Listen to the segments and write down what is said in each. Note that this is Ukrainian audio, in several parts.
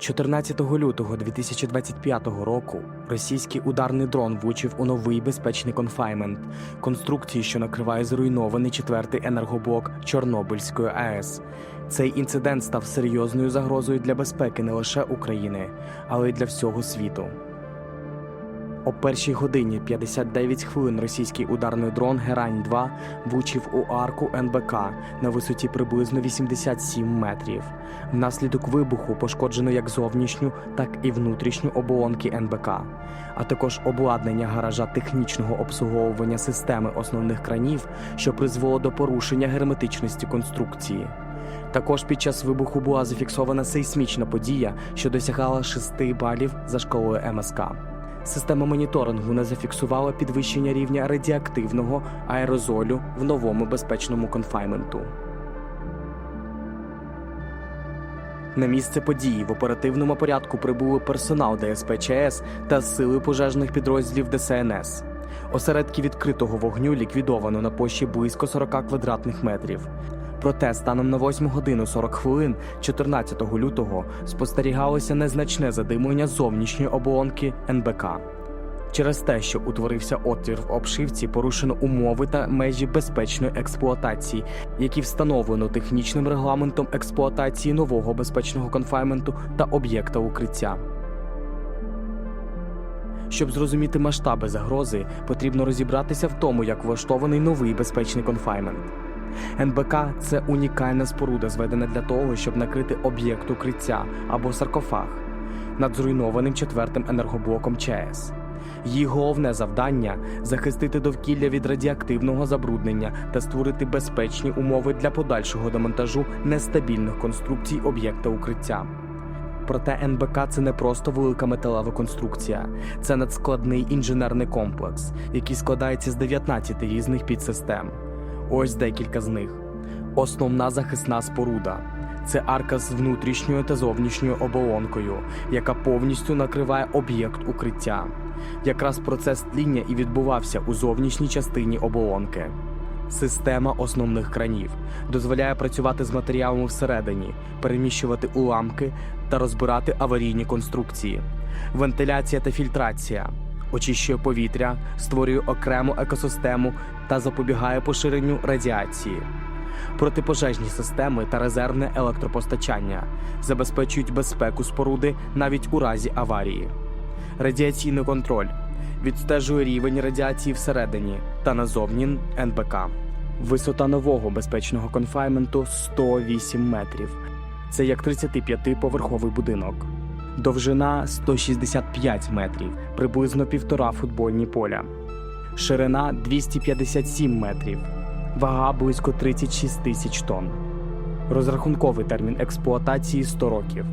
14 лютого 2025 року російський ударний дрон влучив у новий безпечний конфаймент конструкції, що накриває зруйнований четвертий енергоблок Чорнобильської АЕС. Цей інцидент став серйозною загрозою для безпеки не лише України, але й для всього світу. О першій годині 59 хвилин російський ударний дрон Герань 2 влучив у арку НБК на висоті приблизно 87 метрів. Внаслідок вибуху пошкоджено як зовнішню, так і внутрішню оболонки НБК, а також обладнання гаража технічного обслуговування системи основних кранів, що призвело до порушення герметичності конструкції. Також під час вибуху була зафіксована сейсмічна подія, що досягала 6 балів за шкалою МСК. Система моніторингу не зафіксувала підвищення рівня радіоактивного аерозолю в новому безпечному конфайменту. На місце події в оперативному порядку прибули персонал ДСП ЧС та сили пожежних підрозділів ДСНС. Осередки відкритого вогню ліквідовано на площі близько 40 квадратних метрів. Проте станом на 8 годину 40 хвилин 14 лютого спостерігалося незначне задимлення зовнішньої оболонки НБК. Через те, що утворився отвір в обшивці, порушено умови та межі безпечної експлуатації, які встановлено технічним регламентом експлуатації нового безпечного конфайменту та об'єкта укриття. Щоб зрозуміти масштаби загрози, потрібно розібратися в тому, як влаштований новий безпечний конфаймент. НБК це унікальна споруда, зведена для того, щоб накрити об'єкт укриття або саркофаг над зруйнованим четвертим енергоблоком ЧАЕС. Її головне завдання захистити довкілля від радіоактивного забруднення та створити безпечні умови для подальшого демонтажу нестабільних конструкцій об'єкта укриття. Проте НБК це не просто велика металева конструкція, це надскладний інженерний комплекс, який складається з 19 різних підсистем. Ось декілька з них. Основна захисна споруда це арка з внутрішньою та зовнішньою оболонкою, яка повністю накриває об'єкт укриття. Якраз процес тління і відбувався у зовнішній частині оболонки. Система основних кранів дозволяє працювати з матеріалами всередині, переміщувати уламки та розбирати аварійні конструкції. Вентиляція та фільтрація очищує повітря, створює окрему екосистему та запобігає поширенню радіації. Протипожежні системи та резервне електропостачання забезпечують безпеку споруди навіть у разі аварії. Радіаційний контроль відстежує рівень радіації всередині та назовні НБК. Висота нового безпечного конфайменту 108 метрів. Це як 35-поверховий будинок. Довжина 165 метрів, приблизно півтора футбольні поля. Ширина 257 метрів. Вага близько 36 тисяч тонн. Розрахунковий термін експлуатації 100 років.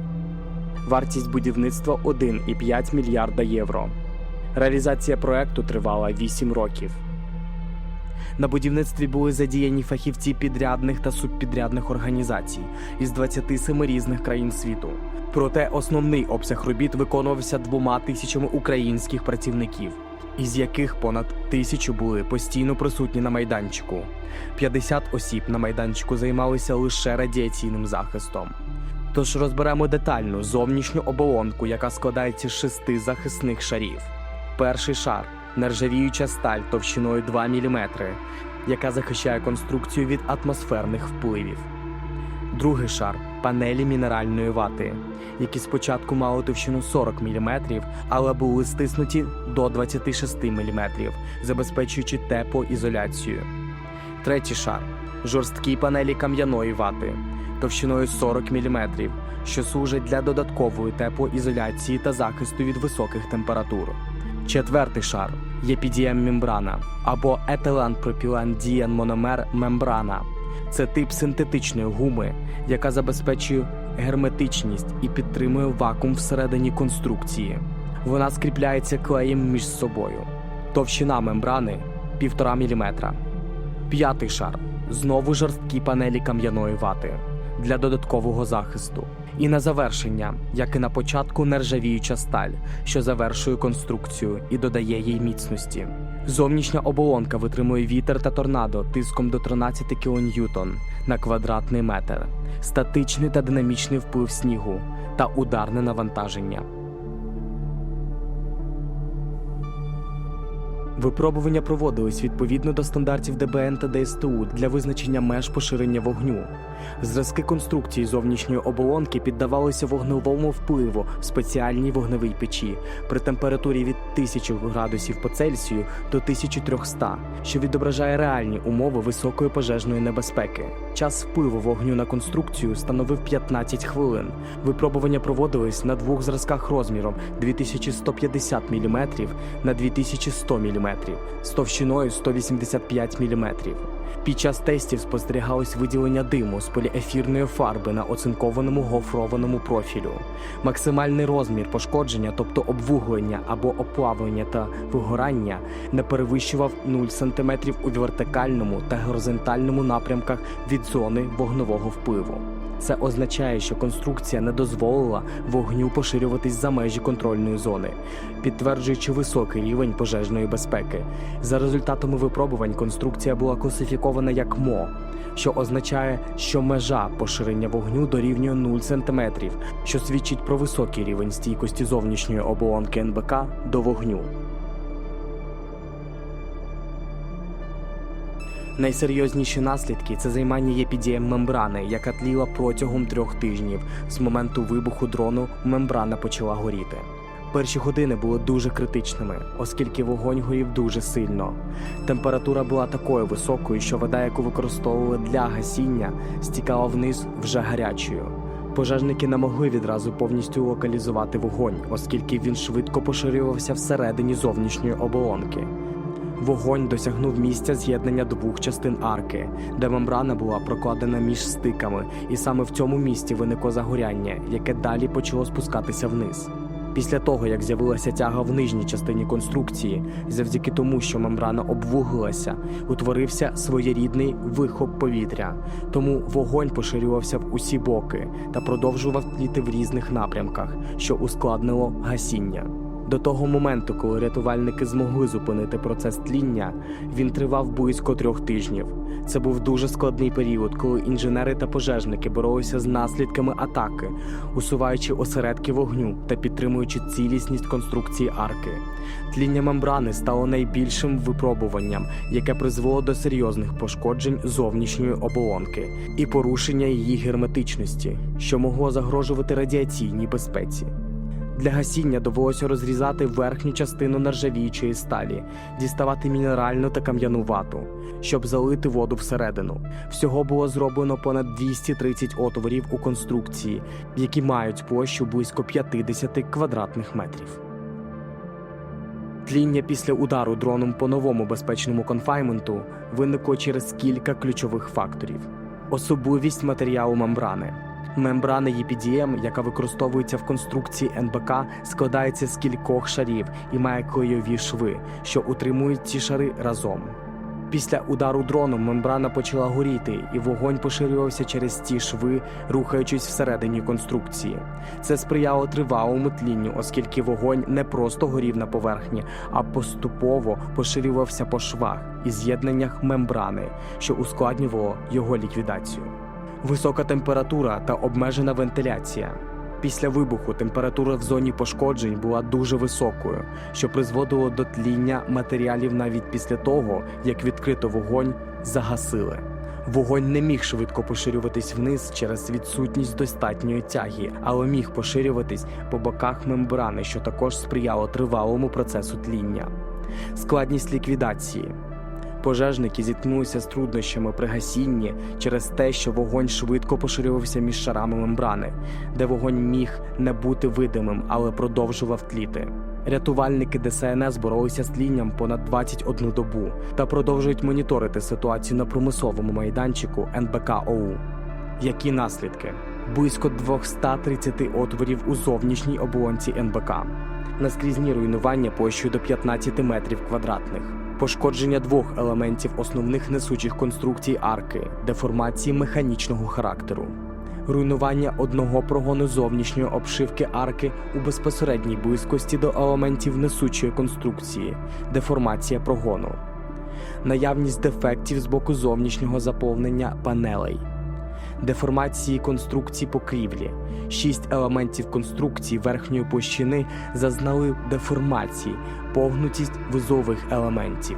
Вартість будівництва 1,5 мільярда євро. Реалізація проекту тривала 8 років. На будівництві були задіяні фахівці підрядних та субпідрядних організацій із 27 різних країн світу. Проте основний обсяг робіт виконувався двома тисячами українських працівників, із яких понад тисячу були постійно присутні на майданчику. 50 осіб на майданчику займалися лише радіаційним захистом. Тож розберемо детально зовнішню оболонку, яка складається з шести захисних шарів. Перший шар нержавіюча сталь товщиною 2 мм, яка захищає конструкцію від атмосферних впливів. Другий шар панелі мінеральної вати, які спочатку мали товщину 40 мм, але були стиснуті до 26 мм, забезпечуючи теплоізоляцію. Третій шар жорсткі панелі кам'яної вати товщиною 40 мм, що служать для додаткової теплоізоляції та захисту від високих температур. Четвертий шар є PDM-мембрана або етилен-пропілен-дієн-мономер мембрана. Це тип синтетичної гуми, яка забезпечує герметичність і підтримує вакуум всередині конструкції. Вона скріпляється клеєм між собою. Товщина мембрани 1,5 мм. П'ятий шар знову жорсткі панелі кам'яної вати для додаткового захисту. І на завершення, як і на початку, нержавіюча сталь, що завершує конструкцію і додає їй міцності. Зовнішня оболонка витримує вітер та торнадо тиском до 13 кН на квадратний метр, статичний та динамічний вплив снігу та ударне навантаження. Випробування проводились відповідно до стандартів ДБН та ДСТУ для визначення меж поширення вогню. Зразки конструкції зовнішньої оболонки піддавалися вогневому впливу в спеціальній вогневій печі при температурі від 1000 градусів по Цельсію до 1300, що відображає реальні умови високої пожежної небезпеки. Час впливу вогню на конструкцію становив 15 хвилин. Випробування проводились на двох зразках розміром 2150 мм на 2100 мм з товщиною 185 мм. Під час тестів спостерігалось виділення диму з поліефірної фарби на оцинкованому гофрованому профілю. Максимальний розмір пошкодження, тобто обвуглення або оплавлення та вигорання, не перевищував 0 см у вертикальному та горизонтальному напрямках від зони вогнового впливу. Це означає, що конструкція не дозволила вогню поширюватись за межі контрольної зони, підтверджуючи високий рівень пожежної безпеки. За результатами випробувань конструкція була класифікована як МО, що означає, що межа поширення вогню дорівнює 0 см, що свідчить про високий рівень стійкості зовнішньої оболонки НБК до вогню. Найсерйозніші наслідки це займання єпідієм мембрани, яка тліла протягом трьох тижнів. З моменту вибуху дрону мембрана почала горіти. Перші години були дуже критичними, оскільки вогонь горів дуже сильно. Температура була такою високою, що вода, яку використовували для гасіння, стікала вниз вже гарячою. Пожежники не могли відразу повністю локалізувати вогонь, оскільки він швидко поширювався всередині зовнішньої оболонки. Вогонь досягнув місця з'єднання двох частин арки, де мембрана була прокладена між стиками, і саме в цьому місці виникло загоряння, яке далі почало спускатися вниз. Після того, як з'явилася тяга в нижній частині конструкції, завдяки тому, що мембрана обвуглилася, утворився своєрідний вихоп повітря. Тому вогонь поширювався в усі боки та продовжував тліти в різних напрямках, що ускладнило гасіння. До того моменту, коли рятувальники змогли зупинити процес тління, він тривав близько трьох тижнів. Це був дуже складний період, коли інженери та пожежники боролися з наслідками атаки, усуваючи осередки вогню та підтримуючи цілісність конструкції арки. Тління мембрани стало найбільшим випробуванням, яке призвело до серйозних пошкоджень зовнішньої оболонки і порушення її герметичності, що могло загрожувати радіаційній безпеці. Для гасіння довелося розрізати верхню частину нержавіючої сталі, діставати мінеральну та кам'яну вату, щоб залити воду всередину. Всього було зроблено понад 230 отворів у конструкції, які мають площу близько 50 квадратних метрів. Тління після удару дроном по новому безпечному конфайменту виникло через кілька ключових факторів: особливість матеріалу мембрани. Мембрана EPDM, яка використовується в конструкції НБК, складається з кількох шарів і має клейові шви, що утримують ці шари разом. Після удару дроном мембрана почала горіти, і вогонь поширювався через ці шви, рухаючись всередині конструкції. Це сприяло тривалому тлінню, оскільки вогонь не просто горів на поверхні, а поступово поширювався по швах і з'єднаннях мембрани, що ускладнювало його ліквідацію. Висока температура та обмежена вентиляція. Після вибуху температура в зоні пошкоджень була дуже високою, що призводило до тління матеріалів навіть після того, як відкрито вогонь загасили. Вогонь не міг швидко поширюватись вниз через відсутність достатньої тяги, але міг поширюватись по боках мембрани, що також сприяло тривалому процесу тління. Складність ліквідації. Пожежники зіткнулися з труднощами при гасінні через те, що вогонь швидко поширювався між шарами мембрани, де вогонь міг не бути видимим, але продовжував тліти. Рятувальники ДСНС боролися з тлінням понад 21 добу та продовжують моніторити ситуацію на промисловому майданчику НБК ОУ. Які наслідки? Близько 230 отворів у зовнішній оболонці НБК, наскрізні руйнування площею до 15 метрів квадратних пошкодження двох елементів основних несучих конструкцій арки, деформації механічного характеру, руйнування одного прогону зовнішньої обшивки арки у безпосередній близькості до елементів несучої конструкції, деформація прогону, наявність дефектів з боку зовнішнього заповнення панелей. Деформації конструкції покрівлі. Шість елементів конструкції верхньої площини зазнали деформації, погнутість вузових елементів.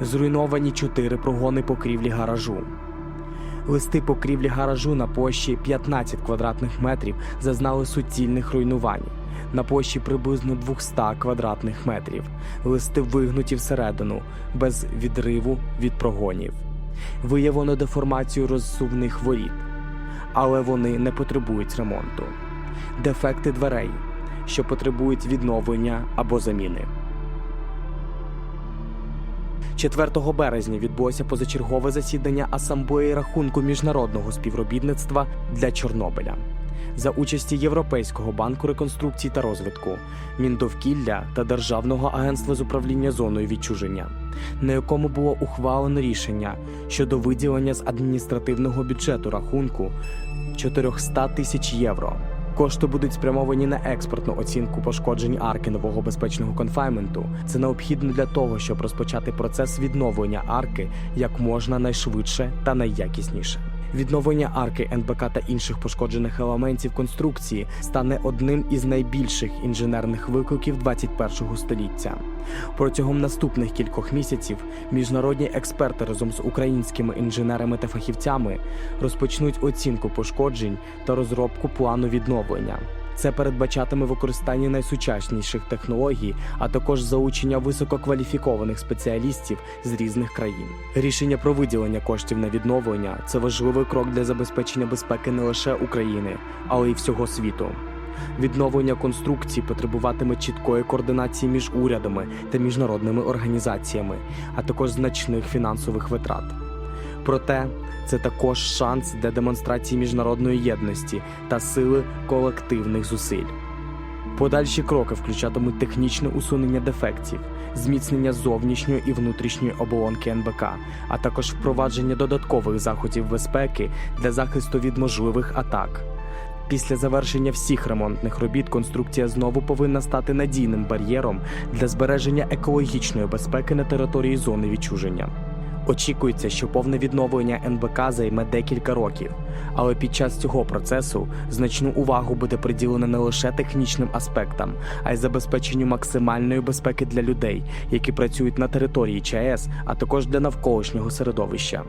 Зруйновані чотири прогони покрівлі гаражу. Листи покрівлі гаражу на площі 15 квадратних метрів зазнали суцільних руйнувань. На площі приблизно 200 квадратних метрів. Листи вигнуті всередину, без відриву від прогонів. Виявлено деформацію розсувних воріт, але вони не потребують ремонту. Дефекти дверей, що потребують відновлення або заміни. 4 березня відбулося позачергове засідання асамблеї рахунку міжнародного співробітництва для Чорнобиля за участі Європейського банку реконструкції та розвитку, Міндовкілля та Державного агентства з управління зоною відчуження, на якому було ухвалено рішення щодо виділення з адміністративного бюджету рахунку 400 тисяч євро. Кошти будуть спрямовані на експортну оцінку пошкоджень арки нового безпечного конфайменту. Це необхідно для того, щоб розпочати процес відновлення арки як можна найшвидше та найякісніше. Відновлення арки НБК та інших пошкоджених елементів конструкції стане одним із найбільших інженерних викликів 21-го століття. Протягом наступних кількох місяців міжнародні експерти разом з українськими інженерами та фахівцями розпочнуть оцінку пошкоджень та розробку плану відновлення. Це передбачатиме використання найсучасніших технологій, а також залучення висококваліфікованих спеціалістів з різних країн. Рішення про виділення коштів на відновлення це важливий крок для забезпечення безпеки не лише України, але й всього світу. Відновлення конструкції потребуватиме чіткої координації між урядами та міжнародними організаціями, а також значних фінансових витрат. Проте це також шанс для демонстрації міжнародної єдності та сили колективних зусиль. Подальші кроки включатимуть технічне усунення дефектів, зміцнення зовнішньої і внутрішньої оболонки НБК, а також впровадження додаткових заходів безпеки для захисту від можливих атак. Після завершення всіх ремонтних робіт конструкція знову повинна стати надійним бар'єром для збереження екологічної безпеки на території зони відчуження. Очікується, що повне відновлення НБК займе декілька років, але під час цього процесу значну увагу буде приділено не лише технічним аспектам, а й забезпеченню максимальної безпеки для людей, які працюють на території ЧАЕС, а також для навколишнього середовища.